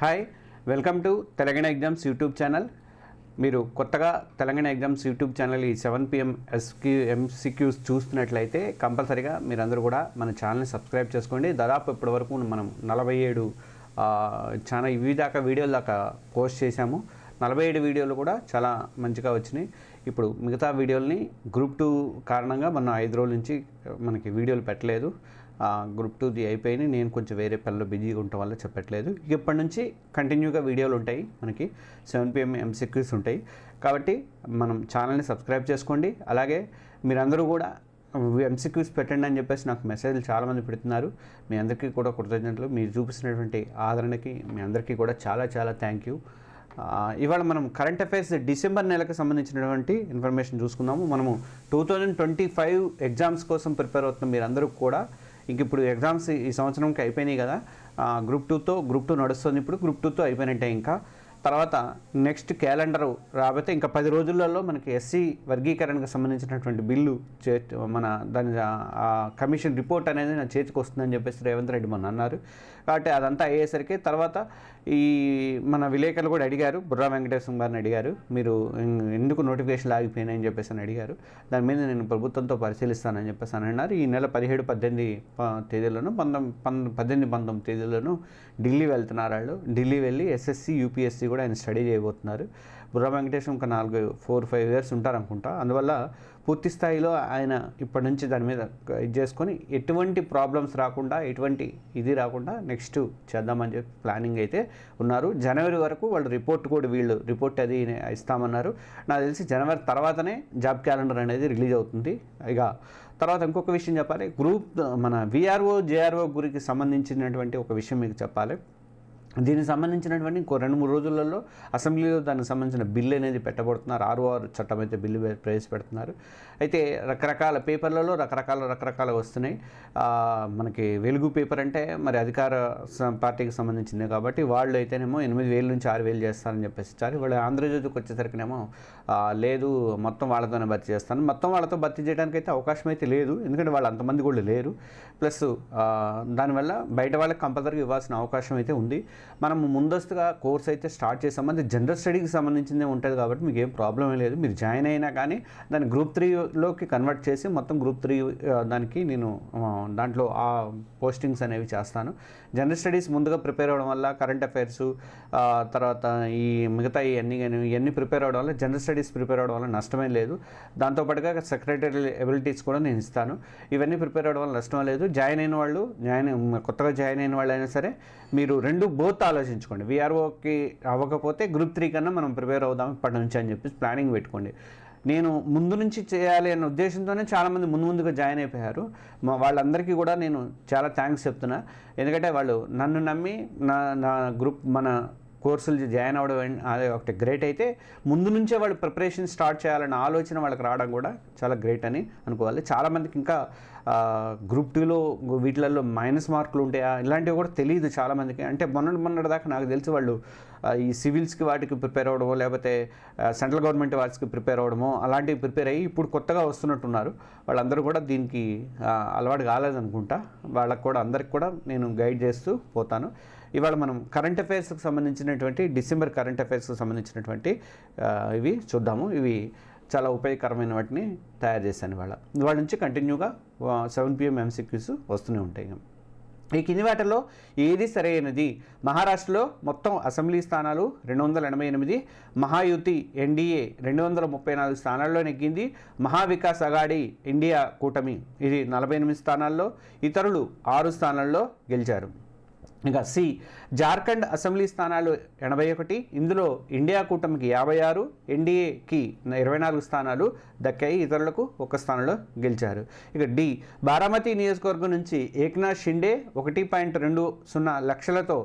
Hi welcome to Telangana exams YouTube channel. మీరు కొత్తగా Telangana exams YouTube channel ఈ seven PM SQ MCQs చూస్తున్నట్లయితే కంపల్సరీగా మీరందరూ కూడా మన ఛానల్ని సబ్స్క్రైబ్ చేసుకోండి. దాదాపు ఇప్పటి వరకు మనం నలభై ఏడు చాలా ఇవి దాకా వీడియోల దాకా పోస్ట్ చేశాము. నలభై ఏడు వీడియోలు కూడా చాలా మంచిగా వచ్చినాయి. ఇప్పుడు మిగతా వీడియోల్ని గ్రూప్ టూ కారణంగా మనం ఐదు రోజుల నుంచి మనకి వీడియోలు పెట్టలేదు. గ్రూప్ టూది అయిపోయినాయి. నేను కొంచెం వేరే పనిలో బిజీగా ఉండటం వల్ల చెప్పట్లేదు. ఇప్పటి నుంచి కంటిన్యూగా వీడియోలు ఉంటాయి మనకి. సెవెన్ పిఎం ఎంసీక్యూస్ ఉంటాయి. కాబట్టి మనం ఛానల్ని సబ్స్క్రైబ్ చేసుకోండి. అలాగే మీరందరూ కూడా ఎంసీక్యూస్ పెట్టండి అని చెప్పేసి నాకు మెసేజ్లు చాలామంది పెడుతున్నారు. మీ అందరికీ కూడా కృతజ్ఞతలు. మీరు చూపిస్తున్నటువంటి ఆదరణకి మీ అందరికీ కూడా చాలా చాలా థ్యాంక్ యూ ఇవాళ మనం కరెంట్ అఫైర్స్ డిసెంబర్ నెలకు సంబంధించినటువంటి ఇన్ఫర్మేషన్ చూసుకుందాము. మనము two thousand twenty five exams కోసం ప్రిపేర్ అవుతున్న మీరందరూ కూడా ఇంక ఇప్పుడు ఎగ్జామ్స్ ఈ సంవత్సరంకి అయిపోయినాయి కదా గ్రూప్ టూతో గ్రూప్ టూ నడుస్తుంది ఇప్పుడు గ్రూప్ టూతో అయిపోయినట్టే ఇంకా. తర్వాత నెక్స్ట్ క్యాలెండర్ రాబోతే ఇంకా పది రోజులలో మనకి ఎస్సీ వర్గీకరణకు సంబంధించినటువంటి బిల్లు చే మన దాని కమిషన్ రిపోర్ట్ అనేది నా చేతికి వస్తుందని చెప్పేసి రేవంత్ రెడ్డి మొన్న అన్నారు. కాబట్టి అదంతా అయ్యేసరికి తర్వాత ఈ మన విలేకరులు కూడా అడిగారు బుర్రా వెంకటేశ్వర గారిని అడిగారు మీరు ఎందుకు నోటిఫికేషన్ ఆగిపోయినాయని చెప్పేసి అని అడిగారు. దాని మీద నేను ప్రభుత్వంతో పరిశీలిస్తానని చెప్పేసి అని అన్నారు. ఈ నెల పదిహేడు పద్దెనిమిది ప- తేదీలను పంతొమ్మిది పంద పద్దెనిమిది పంతొమ్మిది తేదీలను ఢిల్లీ వెళ్తున్నారు వాళ్ళు. ఢిల్లీ వెళ్ళి ఎస్ఎస్సి యూపీఎస్సి కూడా ఆయన స్టడీ చేయబోతున్నారు. బుర్రా వెంకటేశ్వరం ఒక నాలుగు ఫోర్ ఫైవ్ ఇయర్స్ ఉంటారనుకుంటా. అందువల్ల పూర్తి స్థాయిలో ఆయన ఇప్పటి నుంచి దాని మీద ఇది చేసుకొని ఎటువంటి ప్రాబ్లమ్స్ రాకుండా ఎటువంటి ఇది రాకుండా నెక్స్ట్ చేద్దామని చెప్పి ప్లానింగ్ అయితే ఉన్నారు. జనవరి వరకు వాళ్ళు రిపోర్ట్ కూడా వీళ్ళు రిపోర్ట్ అది ఇస్తామన్నారు. నాకు తెలిసి జనవరి తర్వాతనే జాబ్ క్యాలెండర్ అనేది రిలీజ్ అవుతుంది. ఇక తర్వాత ఇంకొక విషయం చెప్పాలి. గ్రూప్ మన విఆర్ఓ జేఆర్ఓ గురికి సంబంధించినటువంటి ఒక విషయం మీకు చెప్పాలి. దీనికి సంబంధించినటువంటి ఇంకో రెండు మూడు రోజులలో అసెంబ్లీలో దానికి సంబంధించిన బిల్లు అనేది పెట్టబడుతున్నారు. ఆర్ఓఆర్ చట్టం అయితే బిల్లు ప్రవేశపెడుతున్నారు. అయితే రకరకాల పేపర్లలో రకరకాల రకరకాల వస్తున్నాయి. మనకి వెలుగు పేపర్ అంటే మరి అధికార స- పార్టీకి సంబంధించింది కాబట్టి వాళ్ళు అయితేనేమో ఎనిమిది వేల నుంచి ఆరు వేలు చేస్తారని చెప్పేసి ఇచ్చారు. వాళ్ళు ఆంధ్రజ్యోతికి వచ్చేసరికినేమో లేదు మొత్తం వాళ్ళతోనే భర్తీ చేస్తాను. మొత్తం వాళ్ళతో భర్తీ చేయడానికి అయితే అవకాశం అయితే లేదు. ఎందుకంటే వాళ్ళు అంతమంది కూడా లేరు. ప్లస్ దానివల్ల బయట వాళ్ళకి కంపల్సరీగా ఇవ్వాల్సిన అవకాశం అయితే ఉంది. మనం ముందస్తుగా కోర్స్ అయితే స్టార్ట్ చేసాం అది జనరల్ స్టడీకి సంబంధించిందే ఉంటుంది కాబట్టి మీకు ఏం ప్రాబ్లం లేదు. మీరు జాయిన్ అయినా కానీ దాన్ని గ్రూప్ త్రీలోకి కన్వర్ట్ చేసి మొత్తం గ్రూప్ త్రీ దానికి నేను దాంట్లో ఆ పోస్టింగ్స్ అనేవి చేస్తాను. జనరల్ స్టడీస్ ముందుగా ప్రిపేర్ అవ్వడం వల్ల కరెంట్ అఫైర్స్ తర్వాత ఈ మిగతా ఇవన్నీ కానీ ఇవన్నీ ప్రిపేర్ అవ్వడం వల్ల జనరల్ స్టడీస్ ప్రిపేర్ అవ్వడం వల్ల నష్టమే లేదు. దాంతోపాటుగా సెక్రటరీ ఎబిలిటీస్ కూడా నేను ఇస్తాను. ఇవన్నీ ప్రిపేర్ అవ్వడం వల్ల నష్టం లేదు. జాయిన్ అయిన వాళ్ళు జాయిన్ కొత్తగా జాయిన్ అయిన వాళ్ళు అయినా సరే మీరు రెండు బోత్ ఆలోచించుకోండి. విఆర్ఓకి అవ్వకపోతే గ్రూప్ త్రీ కన్నా మనం ప్రిపేర్ అవుదాం ఇప్పటి నుంచి అని చెప్పి ప్లానింగ్ పెట్టుకోండి. నేను ముందు నుంచి చేయాలి అనే ఉద్దేశంతోనే చాలామంది ముందు ముందుగా జాయిన్ అయిపోయారు. మా వాళ్ళందరికీ కూడా నేను చాలా థ్యాంక్స్ చెప్తున్నా. ఎందుకంటే వాళ్ళు నన్ను నమ్మి నా నా గ్రూప్ మన కోర్సులు జాయిన్ అవ్వడం అదే ఒకటి గ్రేట్ అయితే ముందు నుంచే వాళ్ళు ప్రిపరేషన్ స్టార్ట్ చేయాలన్న ఆలోచన వాళ్ళకి రావడం కూడా చాలా గ్రేట్ అని అనుకోవాలి. చాలామందికి ఇంకా గ్రూప్ టూలో వీటిలలో మైనస్ మార్కులు ఉంటాయా? ఇలాంటివి కూడా తెలియదు చాలామందికి. అంటే మొన్న మొన్నటి దాకా నాకు తెలిసి వాళ్ళు ఈ సివిల్స్కి వాటికి ప్రిపేర్ అవ్వడమో లేకపోతే సెంట్రల్ గవర్నమెంట్ వాటికి ప్రిపేర్ అవ్వడమో అలాంటివి ప్రిపేర్ అయ్యి ఇప్పుడు కొత్తగా వస్తున్నట్టున్నారు. వాళ్ళందరూ కూడా దీనికి అలవాటు కాలేదనుకుంటా. వాళ్ళకు కూడా అందరికి కూడా నేను గైడ్ చేస్తూ పోతాను. ఇవాళ మనం కరెంట్ అఫైర్స్కి సంబంధించినటువంటి డిసెంబర్ కరెంట్ అఫైర్స్కి సంబంధించినటువంటి ఇవి చూద్దాము. ఇవి చాలా ఉపయోగకరమైన వాటిని తయారు చేశాను ఇవాళ. ఇవాళ నుంచి కంటిన్యూగా సెవెన్ పిఎం ఎంసీక్యూస్ వస్తూనే ఉంటాయి. ఈ కింది వాటిలో ఏది సరైనది? మహారాష్ట్రలో మొత్తం అసెంబ్లీ స్థానాలు రెండు వందల ఎనభై ఎనిమిది మహాయుతి ఎన్డీఏ రెండు వందల ముప్పై నాలుగు స్థానాల్లో నెగ్గింది. మహావికాస్ అగాడి ఇండియా కూటమి. ఇది నలభై ఎనిమిది స్థానాల్లో ఇతరులు ఆరు స్థానాల్లో గెలిచారు. ఇక సి జార్ఖండ్ అసెంబ్లీ స్థానాలు ఎనభై ఒకటి ఇందులో ఇండియా కూటమికి యాభై ఆరు ఎన్డీఏకి ఇరవై నాలుగు స్థానాలు దక్కాయి ఇతరులకు ఒక స్థానంలో గెలిచారు. ఇక డి బారామతి నియోజకవర్గం నుంచి ఏక్నాథ్ షిండే ఒకటి పాయింట్ రెండు సున్నా లక్షలతో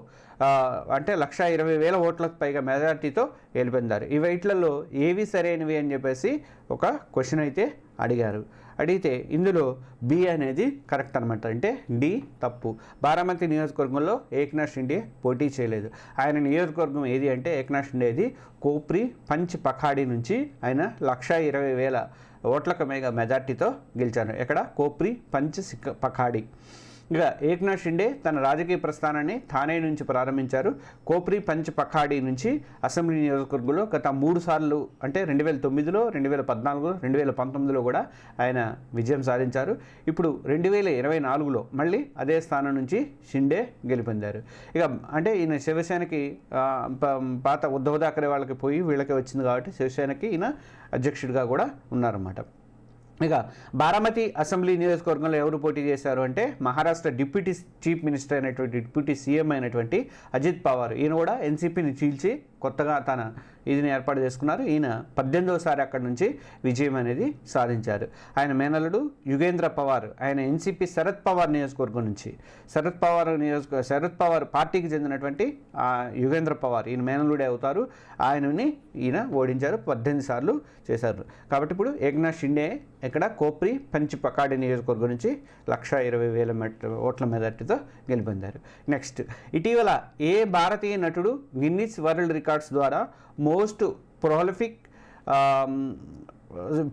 అంటే లక్ష ఇరవై వేల ఓట్లకు పైగా మెజార్టీతో గెలిపొందారు. ఈ వైట్లలో ఏవి సరైనవి అని చెప్పేసి ఒక క్వశ్చన్ అయితే అడిగారు. అడిగితే ఇందులో బి అనేది కరెక్ట్ అనమాట అంటే డి తప్పు. బారామతి నియోజకవర్గంలో ఏక్నాథ్ షిండే పోటీ చేయలేదు. ఆయన నియోజకవర్గం ఏది అంటే ఏక్నాథ్ షిండేది కోప్రి పంచ్ పఖాడి నుంచి ఆయన లక్ష ఇరవై వేల ఓట్లకు మేఘ మెజార్టీతో గెలిచారు. ఎక్కడ? కోప్రి పంచ్ సిక్ పఖాడి. ఇక ఏక్నాథ్ షిండే తన రాజకీయ ప్రస్థానాన్ని థానే నుంచి ప్రారంభించారు. కోప్రి పంచ్ పఖాడి నుంచి అసెంబ్లీ నియోజకవర్గంలో గత మూడు సార్లు అంటే రెండు వేల తొమ్మిదిలో రెండు వేల పద్నాలుగులో రెండు వేల పంతొమ్మిదిలో కూడా ఆయన విజయం సాధించారు. ఇప్పుడు రెండు వేల ఇరవై నాలుగులో మళ్ళీ అదే స్థానం నుంచి షిండే గెలుపొందారు. ఇక అంటే ఈయన శివసేనకి ప- పాత ఉద్ధవ్ థాకరే వాళ్ళకి పోయి వీళ్ళకి వచ్చింది కాబట్టి శివసేనకి ఈయన అధ్యక్షుడిగా కూడా ఉన్నారన్నమాట. ఇక బారామతి అసెంబ్లీ నియోజకవర్గంలో ఎవరు పోటీ చేశారు అంటే మహారాష్ట్ర డిప్యూటీ చీఫ్ మినిస్టర్ అయినటువంటి డిప్యూటీ సీఎం అయినటువంటి అజిత్ పవార్. ఈయన కూడా ఎన్సీపీని చీల్చి కొత్తగా తన ఇదిని ఏర్పాటు చేసుకున్నారు. ఈయన పద్దెనిమిదవసారి అక్కడి నుంచి విజయం అనేది సాధించారు. ఆయన మేనలుడు యుగేంద్ర పవార్ ఆయన ఎన్సీపీ శరద్ పవార్ నియోజకవర్గం నుంచి. శరద్ పవార్ నియోజక శరద్ పవార్ పార్టీకి చెందినటువంటి యుగేంద్ర పవార్ ఈయన మేనలుడే అవుతారు. ఆయనని ఈయన ఓడించారు పద్దెనిమిది సార్లు చేశారు. కాబట్టి ఇప్పుడు ఏక్నాథ్ షిండే ఇక్కడ కోప్రి పంచి పకాడి నియోజకవర్గం నుంచి లక్ష ఇరవై వేల మెట్ ఓట్ల మెజార్టీతో గెలుపొందారు. నెక్స్ట్ ఇటీవల ఏ భారతీయ నటుడు గిన్నిస్ వరల్డ్ రికార్డ్స్ ద్వారా most prolific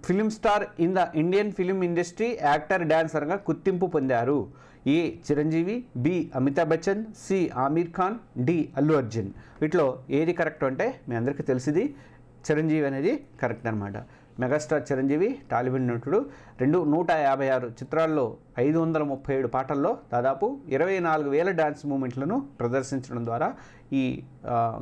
film star in the Indian film industry actor డాన్సర్గా గుర్తింపు పొందారు. A Chiranjeevi B Amitabh Bachchan C Aamir Khan D Allu Arjun. వీటిలో ఏది కరెక్ట్ అంటే మీ అందరికీ తెలిసింది చిరంజీవి అనేది కరెక్ట్ అనమాట మెగాస్టార్ చిరంజీవి టాలీవుడ్ నటుడు. రెండు నూట యాభై ఆరు చిత్రాల్లో ఐదు వందల ముప్పై ఏడు పాటల్లో దాదాపు ఇరవై నాలుగు వేల డ్యాన్స్ మూమెంట్లను ప్రదర్శించడం ద్వారా ఈ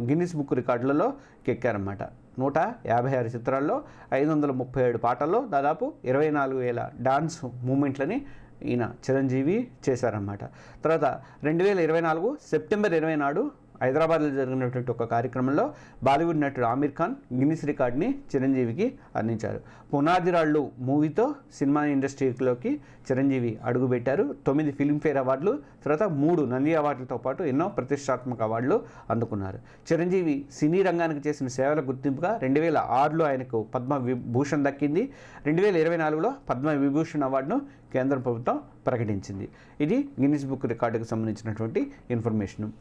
గిన్నిస్ బుక్ రికార్డులలో ఎక్కారన్నమాట నూట యాభై ఆరు చిత్రాల్లో ఐదు వందల ముప్పై ఏడు పాటల్లో దాదాపు ఇరవై నాలుగు వేల డాన్స్ మూమెంట్లని ఈయన చిరంజీవి చేశారన్నమాట. తర్వాత రెండు వేల ఇరవై నాలుగు సెప్టెంబర్ ఇరవై నాడు హైదరాబాద్లో జరిగినటువంటి ఒక కార్యక్రమంలో బాలీవుడ్ నటుడు ఆమీర్ ఖాన్ గిన్నిస్ రికార్డ్ని చిరంజీవికి అందించారు. పునాదిరాళ్ళు మూవీతో సినిమా ఇండస్ట్రీలోకి చిరంజీవి అడుగుపెట్టారు. తొమ్మిది ఫిల్మ్ఫేర్ అవార్డులు తర్వాత మూడు నంది అవార్డులతో పాటు ఎన్నో ప్రతిష్టాత్మక అవార్డులు అందుకున్నారు. చిరంజీవి సినీ రంగానికి చేసిన సేవల గుర్తింపుగా రెండు వేల ఆరులో ఆయనకు పద్మ విభూషణ్ దక్కింది. రెండు వేల ఇరవై నాలుగులో పద్మ విభూషణ్ అవార్డును కేంద్ర ప్రభుత్వం ప్రకటించింది. ఇది గిన్నిస్ బుక్ రికార్డుకు సంబంధించినటువంటి ఇన్ఫర్మేషన్.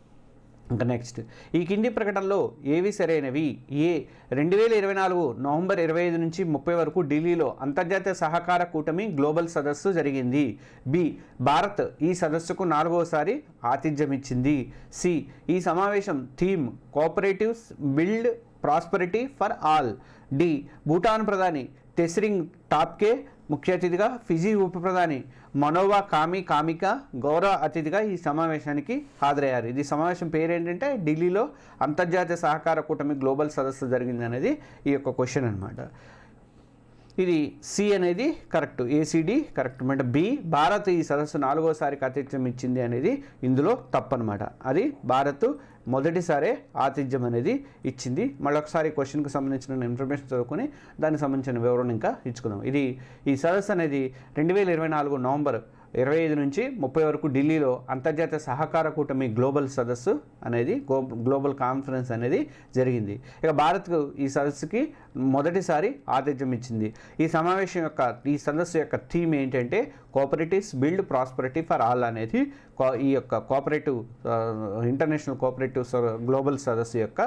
ఇంకా నెక్స్ట్ ఈ కింది ప్రకటనలో ఏవి సరైనవి? ఏ రెండు వేల ఇరవై నాలుగు నవంబర్ ఇరవై ఐదు నుంచి ముప్పై వరకు ఢిల్లీలో అంతర్జాతీయ సహకార కూటమి గ్లోబల్ సదస్సు జరిగింది. బి భారత్ ఈ సదస్సుకు నాలుగోసారి ఆతిథ్యం ఇచ్చింది సి ఈ సమావేశం theme cooperatives build prosperity for all. D Bhutan ప్రధాని తెస్రింగ్ టాప్కే ముఖ్య అతిథిగా ఫిజీ ఉప ప్రధాని మనోవా కామి కామిక గౌరవ అతిథిగా ఈ సమావేశానికి హాజరయ్యారు. ఇది సమావేశం పేరు ఏంటంటే ఢిల్లీలో అంతర్జాతీయ సహకార కూటమి గ్లోబల్ సదస్సు జరిగింది అనేది ఈ యొక్క క్వశ్చన్ అనమాట ఇది సి అనేది కరెక్ట్ ఏసీడీ కరెక్ట్ అంటే బి భారత్ ఈ సదస్సు నాలుగోసారికి ఆతిథ్యం ఇచ్చింది అనేది ఇందులో తప్పనమాట. అది భారత్ మొదటిసారే ఆతిథ్యం అనేది ఇచ్చింది. మళ్ళొకసారి క్వశ్చన్కి సంబంధించిన ఇన్ఫర్మేషన్ చదువుకొని దానికి సంబంధించిన వివరణ ఇంకా ఇచ్చుకుందాం. ఇది ఈ సదస్సు అనేది రెండు వేల ఇరవై నాలుగు నవంబర్ ఇరవై ఐదు నుంచి ముప్పై వరకు ఢిల్లీలో అంతర్జాతీయ సహకార కూటమి గ్లోబల్ సదస్సు అనేది గో- గ్లోబల్ కాన్ఫరెన్స్ అనేది జరిగింది. ఇక భారత్కు ఈ సదస్సుకి మొదటిసారి ఆతిథ్యం ఇచ్చింది. ఈ సమావేశం యొక్క ఈ సదస్సు యొక్క థీమ్ ఏంటంటే cooperatives build prosperity for all అనేది ఈ యొక్క కోఆపరేటివ్ ఇంటర్నేషనల్ కోఆపరేటివ్ గ్లోబల్ సదస్సు యొక్క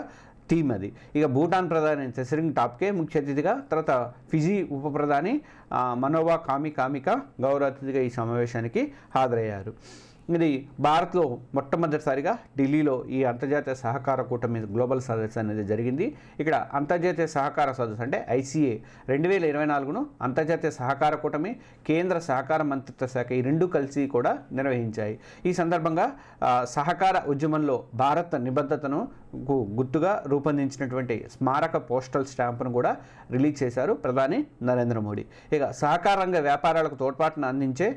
థీమ్ అది. ఇక భూటాన్ ప్రధాని తెసరింగ్ టాప్కే ముఖ్య అతిథిగా తర్వాత ఫిజీ ఉప ప్రధాని మనోవా కామి కామిక గౌరవ అతిథిగా ఈ సమావేశానికి హాజరయ్యారు. ఇది భారత్లో మొట్టమొదటిసారిగా ఢిల్లీలో ఈ అంతర్జాతీయ సహకార కూటమి గ్లోబల్ సదస్సు అనేది జరిగింది. ఇక్కడ అంతర్జాతీయ సహకార సదస్సు అంటే ఐసీఏ. రెండు వేల ఇరవై నాలుగును అంతర్జాతీయ సహకార కూటమి కేంద్ర సహకార మంత్రిత్వ శాఖ ఈ రెండు కలిసి కూడా నిర్వహించాయి. ఈ సందర్భంగా సహకార ఉద్యమంలో భారత్ నిబద్ధతను గుర్తుగా రూపొందించినటువంటి స్మారక పోస్టల్ స్టాంపును కూడా రిలీజ్ చేశారు ప్రధాని నరేంద్ర మోడీ. ఇక సహకార రంగ వ్యాపారాలకు తోడ్పాటును అందించే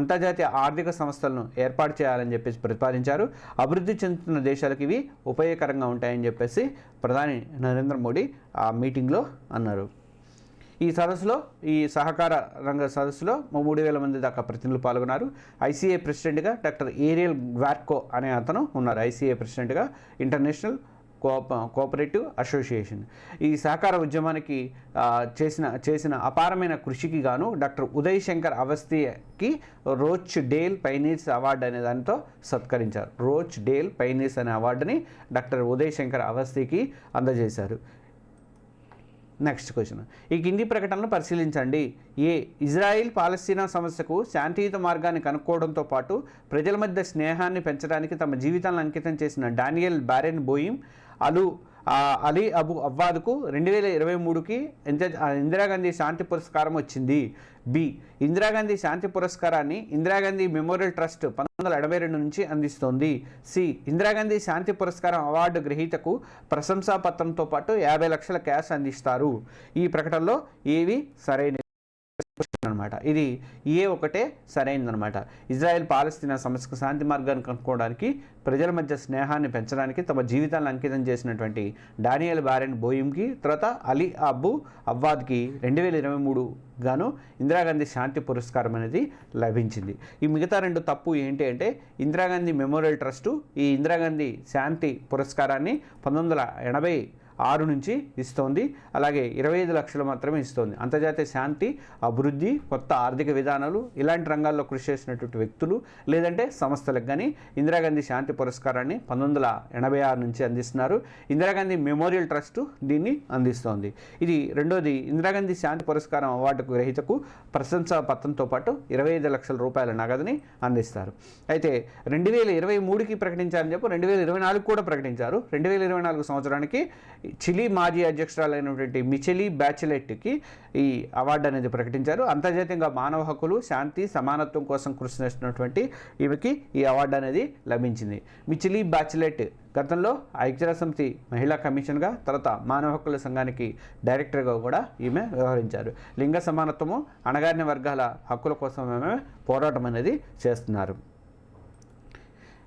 అంతర్జాతీయ ఆర్థిక సంస్థలను ఏర్పాటు చేయాలని చెప్పేసి ప్రతిపాదించారు. అభివృద్ధి చెందుతున్న దేశాలకు ఇవి ఉపయోగకరంగా ఉంటాయని చెప్పేసి ప్రధాని నరేంద్ర మోడీ ఆ మీటింగ్లో అన్నారు. ఈ సదస్సులో ఈ సహకార రంగ సదస్సులో మూడు వేల మంది దాకా ప్రతినిధులు పాల్గొన్నారు. ఐసీఏ ప్రెసిడెంట్గా డాక్టర్ ఏరియల్ గ్వార్కో అనే అతను ఉన్నారు. ఐసీఏ ప్రెసిడెంట్గా ఇంటర్నేషనల్ కోప కోఆపరేటివ్ అసోసియేషన్. ఈ సహకార ఉద్యమానికి చేసిన చేసిన అపారమైన కృషికి గాను డాక్టర్ ఉదయ్ శంకర్ అవస్థికి రోచ్ డేల్ పైనీర్స్ అవార్డు అనే దానితో సత్కరించారు. రోచ్ డేల్ పైనీర్స్ అనే అవార్డుని డాక్టర్ ఉదయ్ శంకర్ అవస్థికి అందజేశారు. Next question. ఈ కింది ప్రకటనలు పరిశీలించండి. ఏ ఇజ్రాయిల్ పాలస్తీనా సమస్యకు శాంతియుత మార్గాన్ని కనుక్కోవడంతో పాటు ప్రజల మధ్య స్నేహాన్ని పెంచడానికి తమ జీవితాలను అంకితం చేసిన డానియల్ బారెన్ బోయిమ్ అలు అలీ అబు అవ్వాద్కు రెండు వేల ఇరవై మూడుకి ఇందిరాగాంధీ శాంతి పురస్కారం వచ్చింది. బి ఇందిరాగాంధీ శాంతి పురస్కారాన్ని ఇందిరాగాంధీ మెమోరియల్ ట్రస్ట్ పంతొమ్మిది వందల ఎనభై రెండు నుంచి అందిస్తోంది. సి ఇందిరాగాంధీ శాంతి పురస్కారం అవార్డు గ్రహీతకు ప్రశంసా పత్రంతో పాటు యాభై లక్షల క్యాష్ అందిస్తారు. ఈ ప్రకటనలో ఏవి అనమాట. ఇది ఏ ఒకటే సరైనదనమాట. ఇజ్రాయెల్ పాలస్తీనా సమస్యకు శాంతి మార్గాన్ని కనుక్కోవడానికి ప్రజల మధ్య స్నేహాన్ని పెంచడానికి తమ జీవితాలను అంకితం చేసినటువంటి డానియల్ బారెన్ బోయిమ్కి తర్వాత అలీ అబ్బు అవ్వాద్కి రెండు వేల ఇరవై మూడు గాను ఇందిరాగాంధీ శాంతి పురస్కారం అనేది లభించింది. ఈ మిగతా రెండు తప్పు ఏంటి అంటే ఇందిరాగాంధీ మెమోరియల్ ట్రస్టు ఈ ఇందిరాగాంధీ శాంతి పురస్కారాన్ని పంతొమ్మిది వందల ఎనభై ఆరు నుంచి ఇస్తోంది. అలాగే ఇరవై ఐదు లక్షలు మాత్రమే ఇస్తోంది. అంతర్జాతీయ శాంతి అభివృద్ధి కొత్త ఆర్థిక విధానాలు ఇలాంటి రంగాల్లో కృషి చేసినటువంటి వ్యక్తులు లేదంటే సంస్థలకు కానీ ఇందిరాగాంధీ శాంతి పురస్కారాన్ని పంతొమ్మిది వందల ఎనభై ఆరు నుంచి అందిస్తున్నారు. ఇందిరాగాంధీ మెమోరియల్ ట్రస్ట్ దీన్ని అందిస్తోంది. ఇది రెండోది ఇందిరాగాంధీ శాంతి పురస్కారం అవార్డుకు గ్రహీతకు ప్రశంసా పత్రంతో పాటు ఇరవై ఐదు లక్షల రూపాయల నగదుని అందిస్తారు. అయితే రెండు వేల ఇరవై మూడుకి ప్రకటించారని చెప్పి రెండు వేల ఇరవై నాలుగు కూడా ప్రకటించారు. రెండు వేల ఇరవై నాలుగు సంవత్సరానికి చిలీ మాజీ అధ్యక్షురాలైనటువంటి మిచెలీ బ్యాచిలెట్కి ఈ అవార్డు అనేది ప్రకటించారు. అంతర్జాతీయంగా మానవ హక్కులు శాంతి సమానత్వం కోసం కృషి చేస్తున్నటువంటి ఈమెకి ఈ అవార్డు అనేది లభించింది. మిచిలీ బ్యాచిలెట్ గతంలో ఐక్యరాజ్యసమితి మహిళా కమిషన్గా తర్వాత మానవ హక్కుల సంఘానికి డైరెక్టర్గా కూడా ఈమె వ్యవహరించారు. లింగ సమానత్వము అణగారిన వర్గాల హక్కుల కోసం ఆమె పోరాటం అనేది చేస్తున్నారు.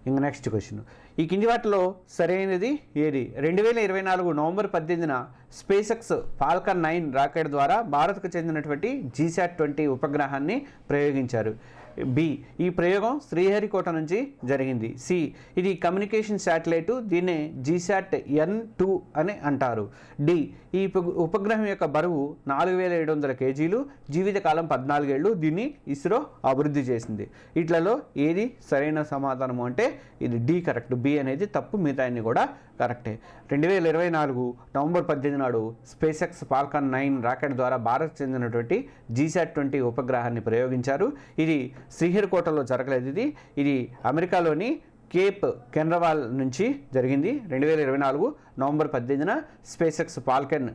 ఇంక నెక్స్ట్ క్వశ్చన్ ఈ కింది వాటిలో సరైనది ఏది? రెండు వేల ఇరవై నాలుగు నవంబర్ పద్దెనిమిదిన SpaceX Falcon nine rocket ద్వారా భారత్కు చెందినటువంటి జీశాట్ ట్వంటీ ఉపగ్రహాన్ని ప్రయోగించారు. బి. ఈ ప్రయోగం శ్రీహరికోట నుంచి జరిగింది. సి. ఇది కమ్యూనికేషన్ శాటిలైట్ దీన్నే జీశాట్ ఎన్ టూ అని అంటారు. డి. ఈ ఉపగ్రహం యొక్క బరువు నాలుగు వేల ఏడు వందల కేజీలు జీవితకాలం పద్నాలుగేళ్ళు దీన్ని ఇస్రో అభివృద్ధి చేసింది. ఇట్లలో ఏది సరైన సమాధానము అంటే ఇది డి కరెక్ట్ బి అనేది తప్పు మిగతాన్ని కూడా కరెక్టే. రెండు వేల ఇరవై నాలుగు నవంబర్ పద్దెనిమిది నాడు SpaceX Falcon nine rocket ద్వారా భారత్ చెందినటువంటి జీసాట్ ట్వంటీ ఉపగ్రహాన్ని ప్రయోగించారు. ఇది శ్రీహరికోటలో జరగలేదు ఇది. ఇది అమెరికాలోని కేప్ కెన్రవాల్ నుంచి జరిగింది. రెండు వేల ఇరవై నాలుగు నవంబర్ పద్దెనిమిదిన స్పేస్ ఎక్స్ పాల్కెన్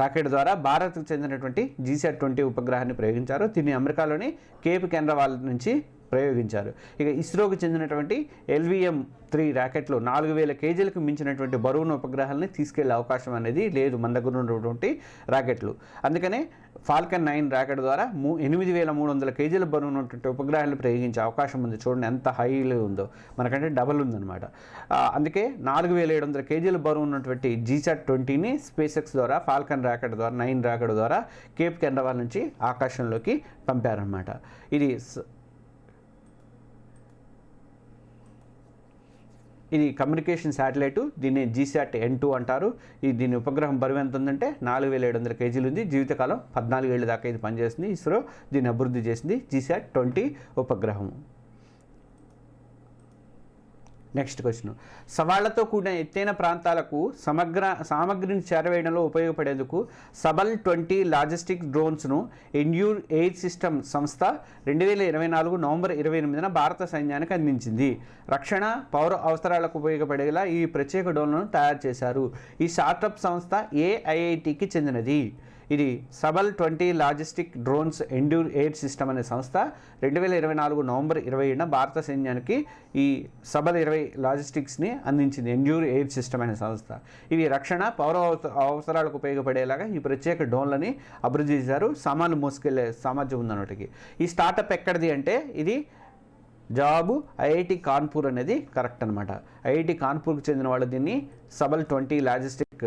రాకెట్ ద్వారా భారత్కు చెందినటువంటి జీసెట్ ట్వంటీ ఉపగ్రహాన్ని ప్రయోగించారు. దీన్ని అమెరికాలోని కేప్ కెన్రవాల్ నుంచి ప్రయోగించారు. ఇక ఇస్రోకి చెందినటువంటి ఎల్విఎం త్రీ ర్యాకెట్లు నాలుగు వేల కేజీలకు మించినటువంటి బరువును ఉపగ్రహాలని తీసుకెళ్ళే అవకాశం అనేది లేదు మన దగ్గర ఉన్నటువంటి ర్యాకెట్లు అందుకనే ఫాల్కన్ నైన్ ర్యాకెట్ ద్వారా మూ ఎనిమిది వేల మూడు వందల కేజీల బరువు ఉన్నటువంటి ఉపగ్రహాలను ప్రయోగించే అవకాశం ఉంది. చూడండి ఎంత హైలో ఉందో. మనకంటే డబల్ ఉందన్నమాట. అందుకే నాలుగు వేల ఏడు వందల కేజీల బరువు ఉన్నటువంటి జీసాట్ ట్వంటీని స్పేస్ ఎక్స్ ద్వారా ఫాల్కన్ ర్యాకెట్ ద్వారా నైన్ ర్యాకెట్ ద్వారా కేప్ కెండవాల్ నుంచి ఆకాశంలోకి పంపారన్నమాట. ఇది ఇది కమ్యూనికేషన్ శాటిలైట్ దీన్ని జీసాట్ ఎన్ టూ అంటారు. ఈ దీని ఉపగ్రహం బరువు ఎంత ఉందంటే నాలుగు వేల ఏడు వందల కేజీలు ఉంది. జీవితకాలం పద్నాలుగు ఏళ్ళ దాకా ఇది పనిచేస్తుంది. ఇస్రో దీన్ని అభివృద్ధి చేసింది జీసాట్ ట్వంటీ ఉపగ్రహం నెక్స్ట్ క్వశ్చన్ సవాళ్ళతో కూడిన ఎత్తైన ప్రాంతాలకు సమగ్ర సామగ్రిని చేరవేయడంలో ఉపయోగపడేందుకు సబల్ ట్వంటీ లాజిస్టిక్ డ్రోన్స్ను ఎండ్యూర్ ఎయిర్ సిస్టమ్ సంస్థ రెండు వేల ఇరవై నాలుగు నవంబర్ ఇరవై ఎనిమిదిన భారత సైన్యానికి అందించింది. రక్షణ పౌర అవసరాలకు ఉపయోగపడేలా ఈ ప్రత్యేక డ్రోన్లను తయారు చేశారు. ఈ స్టార్టప్ సంస్థ ఏఐఐటికి చెందినది. ఇది Sabal twenty logistic drones Endure Air system అనే సంస్థ. రెండు వేల ఇరవై నాలుగు నవంబర్ ఇరవై ఏడున భారత సైన్యానికి ఈ సబల్ ఇరవై లాజిస్టిక్స్ని అందించింది. ఎండ్యూర్ ఎయిర్ సిస్టమ్ అనే సంస్థ. ఇవి రక్షణ పౌర అవసరాలకు ఉపయోగపడేలాగా ఈ ప్రత్యేక డ్రోన్లని అభివృద్ధి చేశారు. సామాన్లు మోసుకెళ్ళే సామర్థ్యం ఉందన్నటికి ఈ స్టార్టప్ ఎక్కడిది అంటే ఇది జవాబు ఐఐటి కాన్పూర్ అనేది కరెక్ట్ అనమాట ఐఐటి కాన్పూర్కి చెందిన వాళ్ళు దీన్ని సబల్ ట్వంటీ లాజిస్టిక్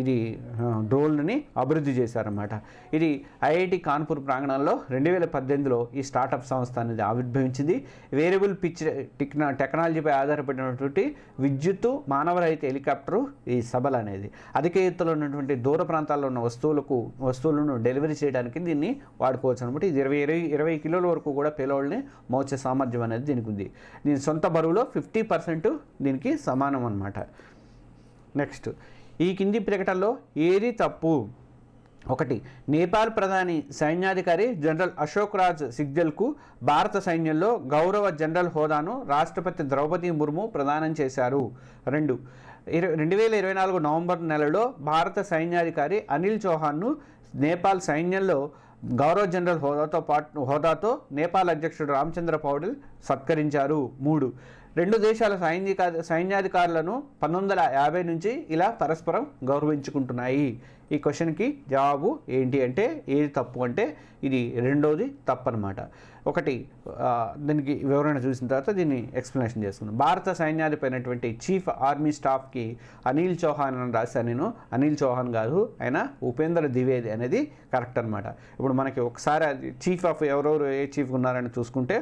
ఇది ఆ, డ్రోన్ని అభివృద్ధి చేశారన్నమాట. ఇది ఐఐటి కాన్పూర్ ప్రాంగణంలో రెండు వేల పద్దెనిమిదిలో ఈ స్టార్టప్ సంస్థ అనేది ఆవిర్భవించింది. వేరియబుల్ పిచ్ టెక్నా టెక్నాలజీపై ఆధారపడినటువంటి విద్యుత్తు మానవరహిత హెలికాప్టరు ఈ సబల్ అనేది. అధిక ఎత్తులో ఉన్నటువంటి దూర ప్రాంతాల్లో ఉన్న వస్తువులకు వస్తువులను డెలివరీ చేయడానికి దీన్ని వాడుకోవచ్చు అనమాట ఇది ఇరవై ఇరవై ఇరవై కిలోల వరకు కూడా పిలవల్ని మోచే సామర్థ్యం అనేది దీనికి ఉంది. దీని సొంత బరువులో ఫిఫ్టీ పర్సెంట్ దీనికి సమానం అనమాట నెక్స్ట్ ఈ కింది ప్రకటనలో ఏది తప్పు? ఒకటి నేపాల్ ప్రధాని సైన్యాధికారి జనరల్ అశోక్ రాజ్ సిగ్జల్కు భారత సైన్యంలో గౌరవ జనరల్ హోదాను రాష్ట్రపతి ద్రౌపది ముర్ము ప్రదానం చేశారు. రెండు రెండు వేల ఇరవై నాలుగు నవంబర్ నెలలో భారత సైన్యాధికారి అనిల్ చౌహాన్ను నేపాల్ సైన్యంలో గౌరవ జనరల్ హోదాతో పాటు హోదాతో నేపాల్ అధ్యక్షుడు రామచంద్ర పౌడిల్ సత్కరించారు. మూడు రెండు దేశాల సైనిక సైన్యాధికారులను పంతొమ్మిది వందల యాభై నుంచి ఇలా పరస్పరం గౌరవించుకుంటున్నాయి. ఈ క్వశ్చన్కి జవాబు ఏంటి అంటే ఏది తప్పు అంటే ఇది రెండోది తప్పనమాట. ఒకటి దీనికి వివరణ చూసిన తర్వాత దీన్ని ఎక్స్ప్లెనేషన్ చేసుకున్నాం భారత సైన్యాధిపైనటువంటి చీఫ్ ఆర్మీ స్టాఫ్కి అనిల్ చౌహాన్ అని రాశాను నేను. అనిల్ చౌహాన్ కాదు ఆయన ఉపేంద్ర ద్వివేది అనేది కరెక్ట్ అనమాట ఇప్పుడు మనకి ఒకసారి చీఫ్ ఆఫ్ ఎవరెవరు ఏ చీఫ్ ఉన్నారని చూసుకుంటే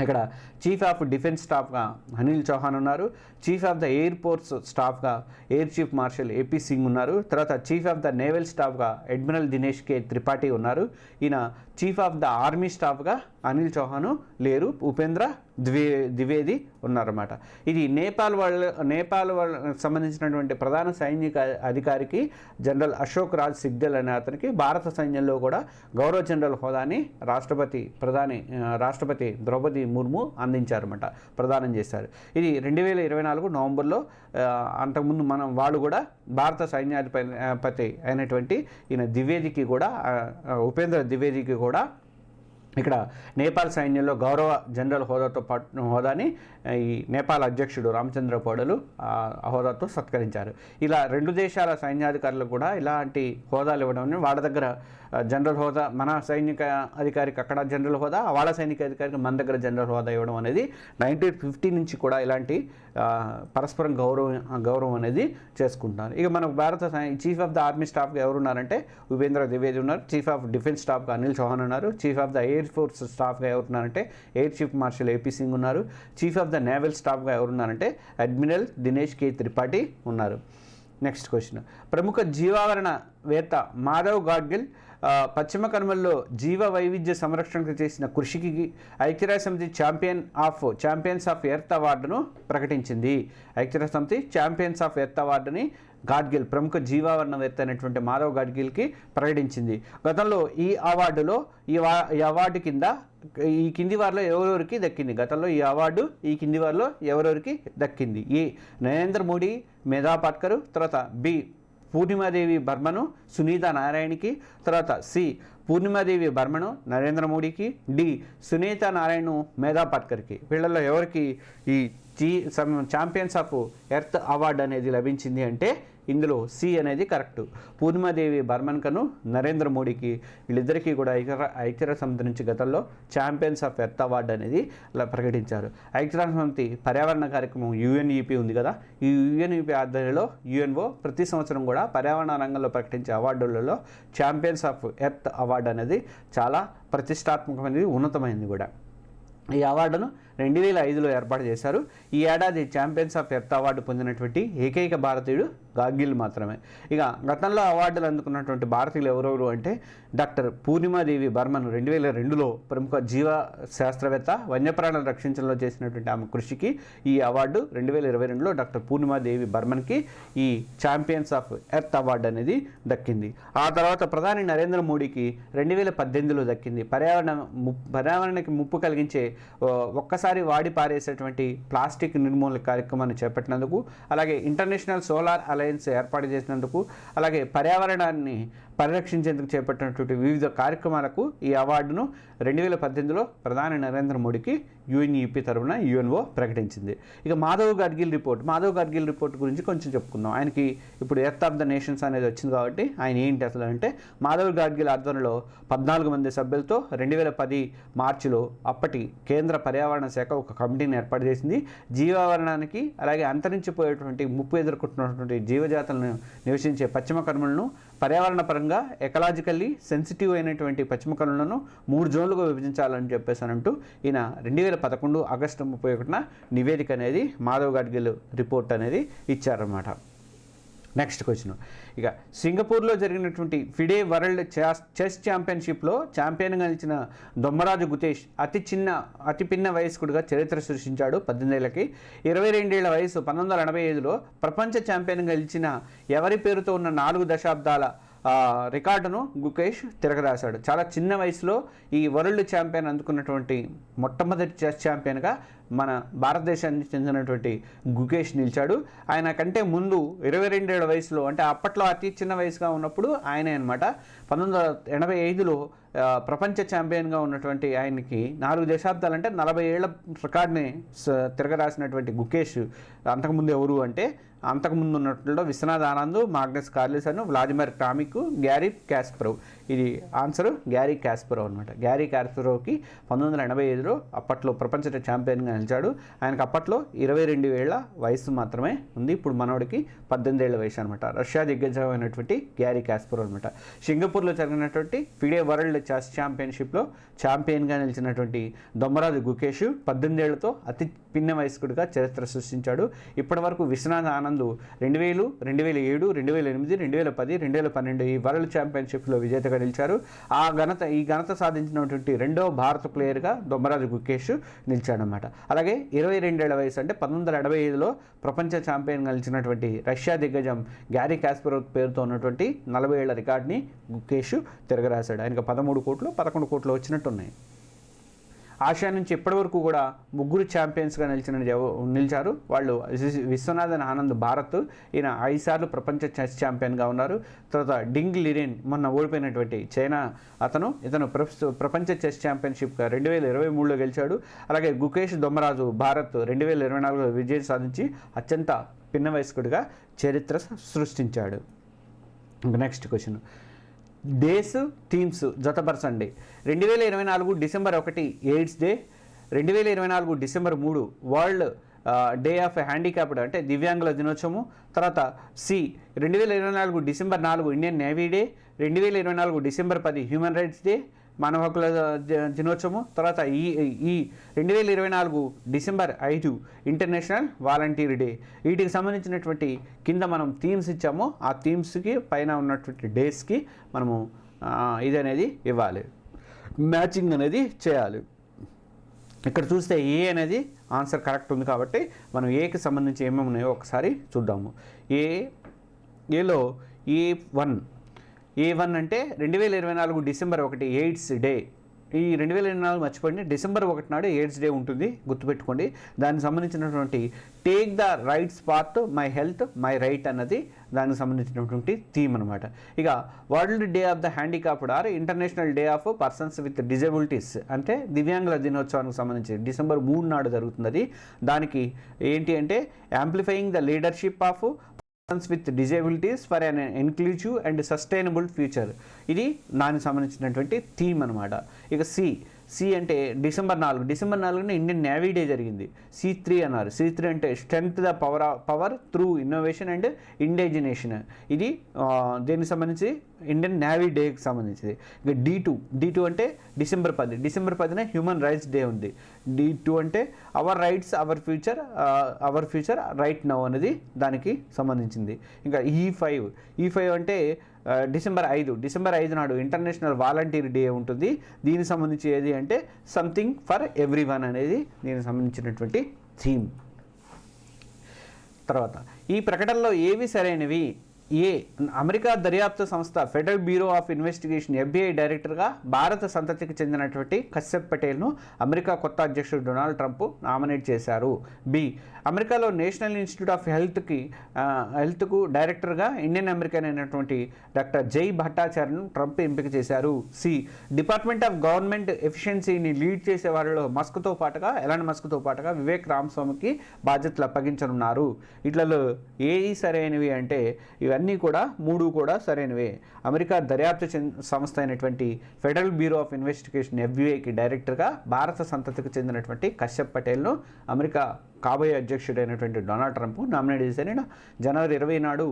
ఇక్కడ చీఫ్ ఆఫ్ డిఫెన్స్ స్టాఫ్గా అనిల్ చౌహాన్ ఉన్నారు. Chief of the air force స్టాఫ్గా air chief marshal AP Singh ఉన్నారు. తర్వాత చీఫ్ ఆఫ్ ద నేవల్ స్టాఫ్గా అడ్మిరల్ దినేష్ కే త్రిపాఠి ఉన్నారు. ఈయన చీఫ్ ఆఫ్ ద ఆర్మీ స్టాఫ్గా అనిల్ చౌహాను లేరు. ఉపేంద్ర ద్వే ద్వివేది ఉన్నారన్నమాట. ఇది నేపాల్ వాళ్ళ నేపాల్ వాళ్ళ సంబంధించినటువంటి ప్రధాన సైనిక అధికారికి జనరల్ అశోక్ రాజ్ సిగ్దల్ అనే అతనికి భారత సైన్యంలో కూడా గౌరవ జనరల్ హోదాని రాష్ట్రపతి ప్రధాని రాష్ట్రపతి ద్రౌపది ముర్ము అందించారన్నమాట ప్రదానం చేశారు. ఇది రెండు వేల ఇరవై నాలుగు నవంబర్లో అంతకుముందు మనం వాళ్ళు కూడా భారత సైన్యాధిపతి అయినటువంటి ఈయన ద్వివేదికి కూడా ఉపేంద్ర ద్వివేదికి కూడా ఇక్కడ నేపాల్ సైన్యంలో గౌరవ జనరల్ హోదాతో పాటు హోదాని ఈ నేపాల్ అధ్యక్షుడు రామచంద్ర పౌడలు హోదాతో సత్కరించారు. ఇలా రెండు దేశాల సైన్యాధికారులు కూడా ఇలాంటి హోదాలు ఇవ్వడం వాళ్ళ దగ్గర జనరల్ హోదా మన సైనిక అధికారికి అక్కడ జనరల్ హోదా వాళ్ళ సైనిక అధికారికి మన దగ్గర జనరల్ హోదా ఇవ్వడం అనేది నైన్టీన్ ఫిఫ్టీ నుంచి కూడా ఇలాంటి పరస్పరం గౌరవం గౌరవం అనేది చేసుకుంటున్నారు. ఇక మన భారత సై- చీఫ్ ఆఫ్ ద ఆర్మీ స్టాఫ్గా ఎవరు ఉన్నారంటే ఉపేంద్ర ద్వివేది ఉన్నారు. చీఫ్ ఆఫ్ డిఫెన్స్ స్టాఫ్గా అనిల్ చౌహాన్ ఉన్నారు. Chief of the air force స్టాఫ్గా ఎవరు ఉన్నారంటే air chief marshal AP Singh ఉన్నారు. చీఫ్ ఆఫ్ ద నేవల్ స్టాఫ్గా ఎవరు ఉన్నారంటే అడ్మిరల్ దినేష్ కే త్రిపాఠి ఉన్నారు. Next question. ప్రముఖ జీవావరణ వేత్త మాధవ్ గాడ్గిల్ పశ్చిమ కనుమల్లో జీవ వైవిధ్య సంరక్షణకు చేసిన కృషికి ఐక్యరాజ్య సమితి champion of champions of earth అవార్డును ప్రకటించింది. ఐక్యరాజ్య సమితి ఛాంపియన్స్ ఆఫ్ ఎర్త్ అవార్డుని గాడ్గిల్ ప్రముఖ జీవావరణవేత్త అయినటువంటి మాధవ్ గాడ్గిల్కి ప్రకటించింది. గతంలో ఈ అవార్డులో ఈ ఈ అవార్డు కింద ఈ కింది వారిలో ఎవరెవరికి దక్కింది? గతంలో ఈ అవార్డు ఈ కింది వారిలో ఎవరెవరికి దక్కింది? ఏ నరేంద్ర మోడీ మేధాపాట్కరు తర్వాత బి పూర్ణిమాదేవి బర్మను సునీత నారాయణకి తర్వాత సి పూర్ణిమాదేవి బర్మను నరేంద్ర మోడీకి డి సునీత నారాయణ మేధా పాట్కర్కి. వీళ్ళల్లో ఎవరికి ఈ చీ ఛాంపియన్స్ ఆఫ్ ఎర్త్ అవార్డు అనేది లభించింది అంటే ఇందులో సి అనేది కరెక్ట్. పూర్ణిమాదేవి బర్మన్ కను నరేంద్ర మోడీకి వీళ్ళిద్దరికీ కూడా ఐక్య ఐక్యరాజ్య సమితి నుంచి గతంలో ఛాంపియన్స్ ఆఫ్ ఎర్త్ అవార్డు అనేది ప్రకటించారు. ఐక్యరాజ్య సమితి పర్యావరణ కార్యక్రమం యుఎన్ఈపి ఉంది కదా? ఈ యుఎన్ఈపి ఆధ్వర్యంలో యుఎన్ఓ ప్రతి సంవత్సరం కూడా పర్యావరణ రంగంలో ప్రకటించే అవార్డులలో ఛాంపియన్స్ ఆఫ్ ఎర్త్ అవార్డు అనేది చాలా ప్రతిష్టాత్మకమైనది ఉన్నతమైనది కూడా. ఈ అవార్డును రెండు వేల ఐదులో ఏర్పాటు చేశారు. ఈ ఏడాది ఛాంపియన్స్ ఆఫ్ ఎర్త్ అవార్డు పొందినటువంటి ఏకైక భారతీయుడు గాగిల్ మాత్రమే. ఇక గతంలో అవార్డులు అందుకున్నటువంటి భారతీయులు ఎవరెవరు అంటే డాక్టర్ పూర్ణిమాదేవి బర్మన్ రెండు వేల రెండులో ప్రముఖ జీవ శాస్త్రవేత్త వన్యప్రాణులను రక్షించడంలో చేసినటువంటి ఆమె కృషికి ఈ అవార్డు రెండు వేల ఇరవై రెండులో డాక్టర్ పూర్ణిమాదేవి బర్మన్కి ఈ ఛాంపియన్స్ ఆఫ్ ఎర్త్ అవార్డు అనేది దక్కింది. ఆ తర్వాత ప్రధాని నరేంద్ర మోడీకి రెండు వేల పద్దెనిమిదిలో దక్కింది. పర్యావరణ ము పర్యావరణానికి ముప్పు కలిగించే ఒక్క ఒక్కసారి వాడి పారేసేటువంటి ప్లాస్టిక్ నిర్మూలన కార్యక్రమాన్ని చేపట్టినందుకు అలాగే ఇంటర్నేషనల్ సోలార్ అలయన్స్ ఏర్పాటు చేసినందుకు అలాగే పర్యావరణాన్ని పరిరక్షించేందుకు చేపట్టినటువంటి వివిధ కార్యక్రమాలకు ఈ అవార్డును రెండు వేల పద్దెనిమిదిలో ప్రధాని నరేంద్ర మోడీకి యుఎన్ఈపి తరఫున యుఎన్ఓ ప్రకటించింది. ఇక మాధవ్ గాడ్గిల్ రిపోర్ట్ మాధవ్ గాడ్గిల్ రిపోర్ట్ గురించి కొంచెం చెప్పుకుందాం. ఆయనకి ఇప్పుడు ఎర్త్ ఆఫ్ ద నేషన్స్ అనేది వచ్చింది కాబట్టి ఆయన ఏంటి అసలు అంటే మాధవ్ గాడ్గిల్ ఆధ్వర్యంలో పద్నాలుగు మంది సభ్యులతో రెండు వేల పది మార్చిలో అప్పటి కేంద్ర పర్యావరణ శాఖ ఒక కమిటీని ఏర్పాటు చేసింది. జీవావరణానికి అలాగే అంతరించిపోయేటువంటి ముప్పు ఎదుర్కొంటున్నటువంటి జీవజాతులను నివసించే పశ్చిమ కర్మలను పర్యావరణ పరంగా ఎకలాజికల్లీ సెన్సిటివ్ అయినటువంటి పశ్చిమ కనులను మూడు జోన్లుగా విభజించాలని చెప్పేసానంటూ ఈయన రెండు వేల పదకొండు ఆగస్టు ముప్పై ఒకటిన నివేదిక అనేది మాధవ్ గాడ్గిల్ రిపోర్ట్ అనేది ఇచ్చారన్నమాట. Next question. ఇక సింగపూర్లో జరిగినటువంటి ఫిడే వరల్డ్ చెస్ చెస్ ఛాంపియన్షిప్లో ఛాంపియన్గా నిలిచిన దొమ్మరాజు గుతేష్ అతి చిన్న అతి పిన్న వయస్కుడిగా చరిత్ర సృష్టించాడు పద్దెనిమిదేళ్ళకి. ఇరవై రెండేళ్ళ వయసు పంతొమ్మిది వందల ఎనభై ఐదులో ప్రపంచ ఛాంపియన్గా నిలిచిన ఎవరి పేరుతో ఉన్న నాలుగు దశాబ్దాల రికార్డును గుకేష్ తిరగరాశాడు. చాలా చిన్న వయసులో ఈ వరల్డ్ ఛాంపియన్ అందుకున్నటువంటి మొట్టమొదటి చెస్ ఛాంపియన్గా మన భారతదేశానికి చెందినటువంటి గుకేష్ నిలిచాడు. ఆయన కంటే ముందు ఇరవై రెండేళ్ళ వయసులో అంటే అప్పట్లో అతి చిన్న వయసుగా ఉన్నప్పుడు ఆయనే అనమాట పంతొమ్మిది వందల ఎనభై ఐదులో ప్రపంచ ఛాంపియన్గా ఉన్నటువంటి ఆయనకి నాలుగు దశాబ్దాలు అంటే నలభై ఏళ్ళ రికార్డ్ని తిరగరాసినటువంటి గుకేష్ అంతకుముందు ఎవరు అంటే అంతకుముందు ఉన్నట్లో Vishwanath Anand Magnus Carlsen Vladimir Kramnik Garry Kasparov ఇది ఆన్సర్ గ్యారీ క్యాస్పరో అనమాట గ్యారీ క్యాస్పరోకి పంతొమ్మిది వందల ఎనభై ఐదులో అప్పట్లో ప్రపంచ ఛాంపియన్గా నిలిచాడు. ఆయనకు అప్పట్లో ఇరవై రెండు ఏళ్ళ వయసు మాత్రమే ఉంది. ఇప్పుడు మనోడికి పద్దెనిమిది ఏళ్ళ వయసు అనమాట రష్యా దిగ్గజమైనటువంటి గ్యారీ క్యాస్పరో అనమాట సింగపూర్లో జరిగినటువంటి ఫిడే వరల్డ్ చెస్ ఛాంపియన్షిప్లో ఛాంపియన్గా నిలిచినటువంటి దొమ్మరాజు గుకేష్ పద్దెనిమిది ఏళ్ళతో అతి పిన్న వయస్కుడిగా చరిత్ర సృష్టించాడు. ఇప్పటివరకు విశ్వనాథ్ ఆనంద్ రెండు వేలు రెండు వేల ఏడు రెండు వేల ఎనిమిది రెండు వేల పది రెండు వేల పన్నెండు ఈ వరల్డ్ ఛాంపియన్షిప్లో విజేతగా నిలిచారు. ఆ ఘనత ఈ ఘనత సాధించినటువంటి రెండో భారత ప్లేయర్గా దొమ్మరాజు గుకేష్ నిలిచాడనమాట అలాగే ఇరవై రెండేళ్ళ వయసు అంటే పంతొమ్మిది వందల ఎనభై ఐదులో ప్రపంచ ఛాంపియన్గా నిలిచినటువంటి రష్యా దిగ్గజం గ్యారీ కాస్పరోవ్ పేరుతో ఉన్నటువంటి నలభై ఏళ్ళ రికార్డ్ని గుకేష్ తిరగరాశాడు. ఆయనకు పదమూడు కోట్లు పదకొండు కోట్లు వచ్చినట్టున్నాయి. ఆసియా నుంచి ఇప్పటివరకు కూడా ముగ్గురు ఛాంపియన్స్గా నిలిచిన నిలిచారు. వాళ్ళు విశ్వనాథన్ ఆనంద్ భారత్ ఈయన ఐదుసార్లు ప్రపంచ చెస్ ఛాంపియన్గా ఉన్నారు. తర్వాత డింగ్ లిరిన్ మొన్న ఓడిపోయినటువంటి చైనా అతను ఇతను ప్రపంచ చెస్ ఛాంపియన్షిప్గా రెండు వేల ఇరవై మూడులో గెలిచాడు. అలాగే గుకేష్ దొమ్మరాజు భారత్ రెండు వేల ఇరవై నాలుగులో విజయం సాధించి అత్యంత పిన్న వయస్కుడిగా చరిత్ర సృష్టించాడు. నెక్స్ట్ క్వశ్చన్ డేస్ థీమ్స్ జతపరచండి. రెండు వేల ఇరవై నాలుగు డిసెంబర్ ఒకటి ఎయిడ్స్ డే. రెండు వేల ఇరవై నాలుగు డిసెంబర్ మూడు వరల్డ్ డే ఆఫ్ హ్యాండిక్యాప్డ్ అంటే దివ్యాంగుల దినోత్సవము. తర్వాత సి రెండు వేల ఇరవై నాలుగు డిసెంబర్ నాలుగు ఇండియన్ నేవీ డే. రెండు వేల ఇరవై నాలుగు డిసెంబర్ పది హ్యూమన్ రైట్స్ డే. మానవ హక్కుల దినోత్సవం తర్వాత ఈ ఈ రెండు వేల ఇరవై నాలుగు డిసెంబర్ ఐదు ఇంటర్నేషనల్ వాలంటీర్ డే. వీటికి సంబంధించినటువంటి కింద మనం థీమ్స్ ఇచ్చామో. ఆ థీమ్స్కి పైన ఉన్నటువంటి డేస్కి మనము ఇది అనేది ఇవ్వాలి. మ్యాచింగ్ అనేది చేయాలి. ఇక్కడ చూస్తే ఏ అనేది ఆన్సర్ కరెక్ట్ ఉంది కాబట్టి మనం ఏకి సంబంధించి ఏమేమి ఉన్నాయో ఒకసారి చూద్దాము. ఏ ఏలో ఏ వన్ ఏ వన్ అంటే రెండు వేల ఇరవై నాలుగు డిసెంబర్ ఒకటి ఎయిడ్స్ డే. ఈ రెండు వేల ఇరవై నాలుగు మర్చిపోండి. డిసెంబర్ ఒకటి నాడు ఎయిడ్స్ డే ఉంటుంది. గుర్తుపెట్టుకోండి. దానికి సంబంధించినటువంటి take the rights path my health my right అన్నది దానికి సంబంధించినటువంటి థీమ్ అనమాట ఇక world day of the handicapped or international day of persons with disabilities అంటే దివ్యాంగుల దినోత్సవానికి సంబంధించి డిసెంబర్ మూడు నాడు జరుగుతుంది దానికి ఏంటి అంటే amplifying the leadership of persons with disabilities for an inclusive and sustainable future ఇది దానికి సంబంధించినటువంటి థీమ్ అనమాట ఇక సి సి అంటే డిసెంబర్ నాలుగు. డిసెంబర్ నాలుగున ఇండియన్ నేవీ డే జరిగింది. సి త్రీ అన్నారు. సి త్రీ అంటే strength the power power through innovation and indigenisation ఇది దేనికి సంబంధించి? ఇండియన్ నేవీ డేకి సంబంధించింది. ఇక డి టూ. డి టూ అంటే డిసెంబర్ పది. డిసెంబర్ పదిన హ్యూమన్ రైట్స్ డే ఉంది. డి టూ అంటే our rights our future our future right now అనేది దానికి సంబంధించింది. ఇంకా ఈ ఫైవ్ ఈ ఫైవ్ అంటే uh, డిసెంబర్ ఐదు డిసెంబర్ ఐదు నాడు ఇంటర్నేషనల్ వాలంటీర్ డే ఉంటుంది. దీనికి సంబంధించి ఏది అంటే సంథింగ్ ఫర్ ఎవ్రీ వన్ అనేది దీనికి సంబంధించినటువంటి థీమ్ తర్వాత ఈ ప్రకటనలో ఏవి సరైనవి? ఏ అమెరికా దర్యాప్తు సంస్థ federal bureau of investigation FBI డైరెక్టర్గా భారత సంతతికి చెందినటువంటి కశ్యప్ పటేల్ను అమెరికా కొత్త అధ్యక్షుడు డొనాల్డ్ ట్రంప్ నామినేట్ చేశారు. బి అమెరికాలో నేషనల్ ఇన్స్టిట్యూట్ ఆఫ్ హెల్త్కి హెల్త్కు డైరెక్టర్గా ఇండియన్ అమెరికన్ అయినటువంటి డాక్టర్ జై భట్టాచార్యను ట్రంప్ ఎంపిక చేశారు. సి డిపార్ట్మెంట్ ఆఫ్ గవర్నమెంట్ ఎఫిషియన్సీని లీడ్ చేసే వారిలో మస్క్తో పాటుగా ఎలాంటి మస్క్తో పాటుగా వివేక్ రామస్వామికి బాధ్యతలు అప్పగించనున్నారు. ఇట్లలో ఏవి సరైనవి అంటే ఇవన్నీ కూడా మూడు కూడా సరైనవే. అమెరికా దర్యాప్తు సంస్థ అయినటువంటి ఫెడరల్ బ్యూరో ఆఫ్ ఇన్వెస్టిగేషన్ ఎఫ్బీఐకి డైరెక్టర్గా భారత సంతతికి చెందినటువంటి కశ్యప్ పటేల్ను అమెరికా కాబోయే అధ్యక్షుడైనటువంటి డొనాల్డ్ ట్రంప్ నామినేట్ చేశారు. ఈయన జనవరి ఇరవై నాడు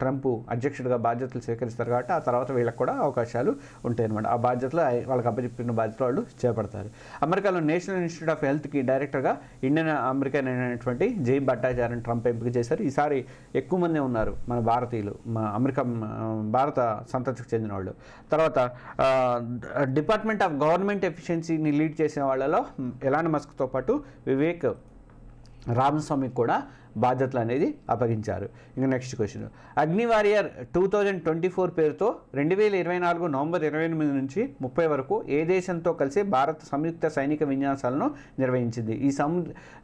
ట్రంప్ అధ్యక్షుడిగా బాధ్యతలు స్వీకరిస్తారు కాబట్టి ఆ తర్వాత వీళ్ళకి కూడా అవకాశాలు ఉంటాయి అనమాట ఆ బాధ్యతలు వాళ్ళకి అప్పచెప్పిన బాధ్యతలు వాళ్ళు చేపడతారు. అమెరికాలో నేషనల్ ఇన్స్టిట్యూట్ ఆఫ్ హెల్త్కి డైరెక్టర్గా ఇండియన్ అమెరికన్ అయినటువంటి జై భట్టాచార్యని ట్రంప్ ఎంపిక చేశారు. ఈసారి ఎక్కువ మంది ఉన్నారు మన భారతీయులు మా అమెరికా భారత సంతతికి చెందిన వాళ్ళు. తర్వాత డిపార్ట్మెంట్ ఆఫ్ గవర్నమెంట్ ఎఫిషియన్సీని లీడ్ చేసిన వాళ్ళలో ఎలాన్ మస్క్తో పాటు వివేక్ రామస్వామికి కూడా బాధ్యతలు అనేది అప్పగించారు. ఇంకా next question Agni warrior two thousand twenty four పేరుతో రెండు వేల ఇరవై నాలుగు నవంబర్ ఇరవై ఎనిమిది నుంచి ముప్పై వరకు ఏ దేశంతో కలిసి భారత్ సంయుక్త సైనిక విన్యాసాలను నిర్వహించింది? ఈ సం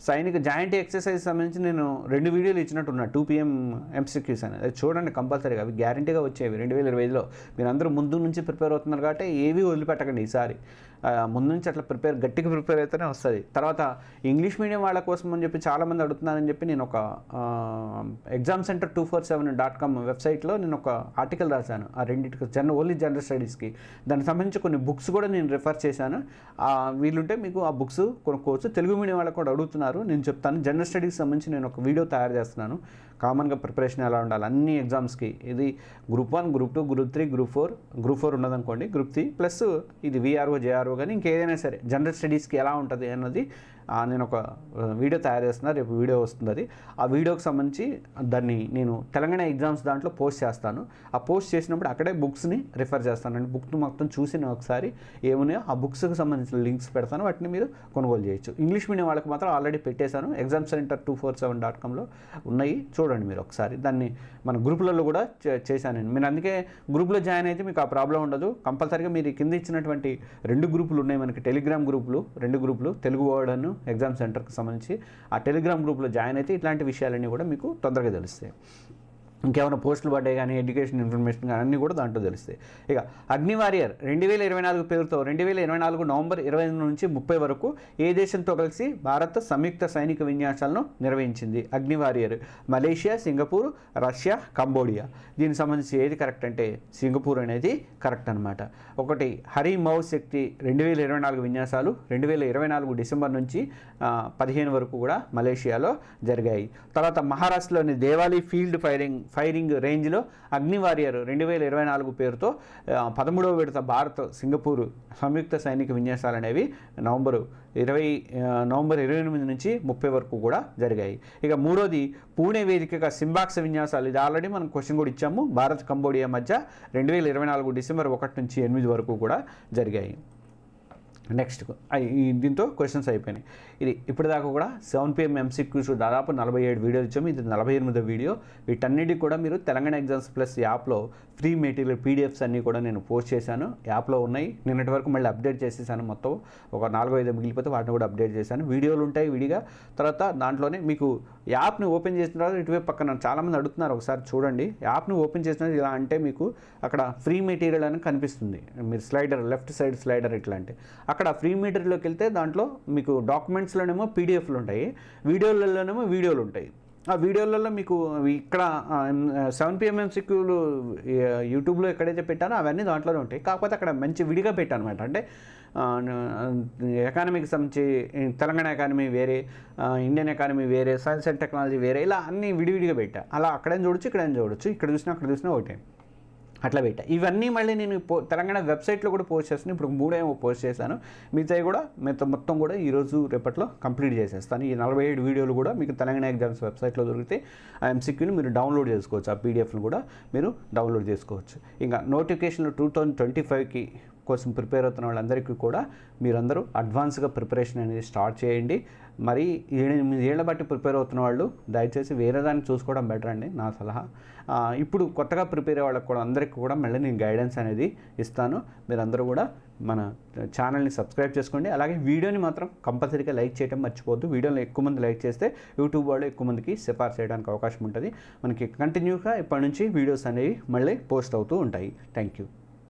సైనిక జాయింట్ ఎక్సర్సైజ్ సంబంధించి నేను రెండు వీడియోలు ఇచ్చినట్టున్నా టూ పిఎం ఎంసీక్యూస్ అనేది అది చూడండి కంపల్సరీగా అవి గ్యారంటీగా వచ్చేవి. రెండు వేల ఇరవై ఐదులో మీరు అందరూ ముందు నుంచి ప్రిపేర్ అవుతున్నారు కాబట్టి ఏవి వదిలిపెట్టకండి ఈసారి. ముందు నుంచి అట్లా ప్రిపేర్ గట్టిగా ప్రిపేర్ అయితేనే వస్తుంది. తర్వాత ఇంగ్లీష్ మీడియం వాళ్ళ కోసం అని చెప్పి చాలామంది అడుగుతున్నారని చెప్పి నేను ఒక exam centre two four seven dot com వెబ్సైట్లో నేను ఒక ఆర్టికల్ రాశాను. ఆ రెండింటికి జనరల్ ఓన్లీ జనరల్ స్టడీస్కి. దానికి సంబంధించి కొన్ని బుక్స్ కూడా నేను రిఫర్ చేశాను. వీళ్ళుంటే మీకు ఆ బుక్స్ కొనుక్కోవచ్చు. తెలుగు మీడియం వాళ్ళకు కూడా అడుగుతున్నారు. నేను చెప్తాను. జనరల్ స్టడీస్కి సంబంధించి నేను ఒక వీడియో తయారు చేస్తున్నాను. కామన్గా ప్రిపరేషన్ ఎలా ఉండాలి? అన్ని ఎగ్జామ్స్కి ఇది group one group two group three group four group four ఉన్నదనుకోండి group three plus ఇది విఆర్ఓ జేఆర్ఓ కానీ ఇంకేదైనా సరే జనరల్ స్టడీస్కి ఎలా ఉంటుంది అన్నది నేను ఒక వీడియో తయారు చేస్తున్నా రేపు వీడియో వస్తుంది అది. ఆ వీడియోకి సంబంధించి దాన్ని నేను తెలంగాణ ఎగ్జామ్స్ దాంట్లో పోస్ట్ చేస్తాను. ఆ పోస్ట్ చేసినప్పుడు అక్కడే బుక్స్ని రిఫర్ చేస్తాను. అండి బుక్ మొత్తం చూసి నేను ఒకసారి ఏమున్నాయో ఆ బుక్స్కి సంబంధించిన లింక్స్ పెడతాను. వాటిని మీరు కొనుగోలు చేయొచ్చు. ఇంగ్లీష్ మీడియం వాళ్ళకి మాత్రం ఆల్రెడీ పెట్టేశాను. Exam centre two four seven dot కామ్లో ఉన్నాయి. చూడండి మీరు ఒకసారి. దాన్ని మన గ్రూపులలో కూడా చే- చేశాను నేను. మీరు అందుకే గ్రూప్లో జాయిన్ అయితే మీకు ఆ ప్రాబ్లం ఉండదు. కంపల్సరీగా మీరు కింద ఇచ్చినటువంటి రెండు గ్రూపులు ఉన్నాయి మనకి. టెలిగ్రామ్ గ్రూపులు రెండు గ్రూపులు తెలుగు వర్డ్ అను ఎగ్జామ్ సెంటర్కి సంబంధించి ఆ టెలిగ్రామ్ గ్రూప్లో జాయిన్ అయితే ఇట్లాంటి విషయాలన్నీ కూడా మీకు తొందరగా తెలుస్తాయి. ఇంకేమైనా పోస్టులు పడ్డాయి కానీ ఎడ్యుకేషన్ ఇన్ఫర్మేషన్ కానీ అన్నీ కూడా దాంట్లో తెలుస్తాయి. ఇక అగ్ని వారియర్ రెండు వేల ఇరవై నాలుగు పేరుతో రెండు వేల ఇరవై నాలుగు నవంబర్ ఇరవై ఎనిమిది నుంచి ముప్పై వరకు ఏ దేశంతో కలిసి భారత్ సంయుక్త సైనిక విన్యాసాలను నిర్వహించింది? Agni warrior Malaysia Singapore Russia Cambodia. దీనికి సంబంధించి ఏది కరెక్ట్ అంటే సింగపూర్ అనేది కరెక్ట్ అనమాట ఒకటి హరి మౌ శక్తి రెండు వేల ఇరవై నాలుగు విన్యాసాలు రెండు వేల ఇరవై నాలుగు డిసెంబర్ నుంచి పదిహేను వరకు కూడా మలేషియాలో జరిగాయి. తర్వాత మహారాష్ట్రలోని దేవాలి ఫీల్డ్ ఫైరింగ్ ఫైరింగ్ రేంజ్లో అగ్ని వారియర్ రెండు వేల ఇరవై నాలుగు పేరుతో పదమూడవ విడత భారత్ సింగపూర్ సంయుక్త సైనిక విన్యాసాలు అనేవి నవంబరు ఇరవై నవంబర్ ఇరవై ఎనిమిది నుంచి ముప్పై వరకు కూడా జరిగాయి. ఇక మూడోది పూణే వేదికగా సింబాక్స విన్యాసాలు. ఇది ఆల్రెడీ మనం క్వశ్చన్ కూడా ఇచ్చాము. భారత్ కంబోడియా మధ్య రెండు వేల ఇరవై నాలుగు డిసెంబర్ ఒకటి నుంచి ఎనిమిది వరకు కూడా జరిగాయి. నెక్స్ట్ దీంతో క్వశ్చన్స్ అయిపోయినాయి. ఇది ఇప్పటిదాకా కూడా సెవెన్ పిఎం ఎంసీక్యూస్ దాదాపు నలభై ఏడు వీడియోలు ఇచ్చాము. ఇది నలభై ఎనిమిదో వీడియో. వీటన్నిటికి కూడా మీరు తెలంగాణ ఎగ్జామ్స్ ప్లస్ యాప్లో ఫ్రీ మెటీరియల్ పీడిఎఫ్స్ అన్నీ కూడా నేను పోస్ట్ చేశాను. యాప్లో ఉన్నాయి. నిన్నటి వరకు మళ్ళీ అప్డేట్ చేసేసాను మొత్తం. ఒక నాలుగో ఐదు మిగిలిపోతే వాటిని కూడా అప్డేట్ చేశాను. వీడియోలు ఉంటాయి విడిగా. తర్వాత దాంట్లోనే మీకు యాప్ని ఓపెన్ చేసిన తర్వాత ఇటువైపు పక్కన చాలామంది అడుగుతున్నారు ఒకసారి చూడండి. యాప్ని ఓపెన్ చేసిన ఇలా అంటే మీకు అక్కడ ఫ్రీ మెటీరియల్ అని కనిపిస్తుంది. మీరు స్లైడర్ లెఫ్ట్ సైడ్ స్లైడర్ ఇట్లా అంటే అక్కడ అక్కడ ఫ్రీ మీటర్లోకి వెళ్తే దాంట్లో మీకు డాక్యుమెంట్స్లోనేమో పీడిఎఫ్లు ఉంటాయి వీడియోలలోనేమో వీడియోలు ఉంటాయి. ఆ వీడియోలలో మీకు ఇక్కడ సెవెన్ పిఎంఎం ఎంసీక్యూలు యూట్యూబ్లో ఎక్కడైతే పెట్టానో అవన్నీ దాంట్లోనే ఉంటాయి. కాకపోతే అక్కడ మంచి విడిగా పెట్టాను అనమాట అంటే ఎకానమీకి సంబంధించి తెలంగాణ ఎకానమీ వేరే ఇండియన్ ఎకానమీ వేరే సైన్స్ అండ్ టెక్నాలజీ వేరే ఇలా అన్ని విడివిడిగా పెట్టా. అలా అక్కడేం చూడొచ్చు ఇక్కడేం చూడొచ్చు ఇక్కడ చూసినా అక్కడ చూసినా ఒకటే. అట్లా పెట్టా ఇవన్నీ మళ్ళీ నేను పో తెలంగాణ వెబ్సైట్లో కూడా పోస్ట్ చేస్తాను ఇప్పుడు మూడేమో పోస్ట్ చేశాను. మిగతాయి కూడా మిగతా మొత్తం కూడా ఈరోజు రేపట్లో కంప్లీట్ చేసేస్తాను. ఈ నలభై ఏడు వీడియోలు కూడా మీకు తెలంగాణ ఎగ్జామ్స్ వెబ్సైట్లో దొరికితే ఆ ఎంసీక్యూని మీరు డౌన్లోడ్ చేసుకోవచ్చు. ఆ పీడిఎఫ్ను కూడా మీరు డౌన్లోడ్ చేసుకోవచ్చు. ఇంకా నోటిఫికేషన్లు టూ థౌజండ్ ట్వంటీ ఫైవ్కి కోసం ప్రిపేర్ అవుతున్న వాళ్ళందరికీ కూడా మీరందరూ అడ్వాన్స్గా ప్రిపరేషన్ అనేది స్టార్ట్ చేయండి. మరి ఎనిమిది ఏళ్ళ బట్టి ప్రిపేర్ అవుతున్న వాళ్ళు దయచేసి వేరే దాన్ని చూసుకోవడం బెటర్ అండి నా సలహా. ఇప్పుడు కొత్తగా ప్రిపేర్ అయ్యే వాళ్ళకి కూడా అందరికీ కూడా మళ్ళీ నేను గైడెన్స్ అనేది ఇస్తాను. మీరందరూ కూడా మన ఛానల్ని సబ్స్క్రైబ్ చేసుకోండి. అలాగే వీడియోని మాత్రం కంపల్సరీగా లైక్ చేయడం మర్చిపోవద్దు. వీడియోని ఎక్కువ మంది లైక్ చేస్తే యూట్యూబ్ వాళ్ళు ఎక్కువ మందికి సిఫార్సు చేయడానికి అవకాశం ఉంటుంది. మనకి కంటిన్యూగా ఇప్పటి నుంచి వీడియోస్ అనేవి మళ్ళీ పోస్ట్ అవుతూ ఉంటాయి. Thank you.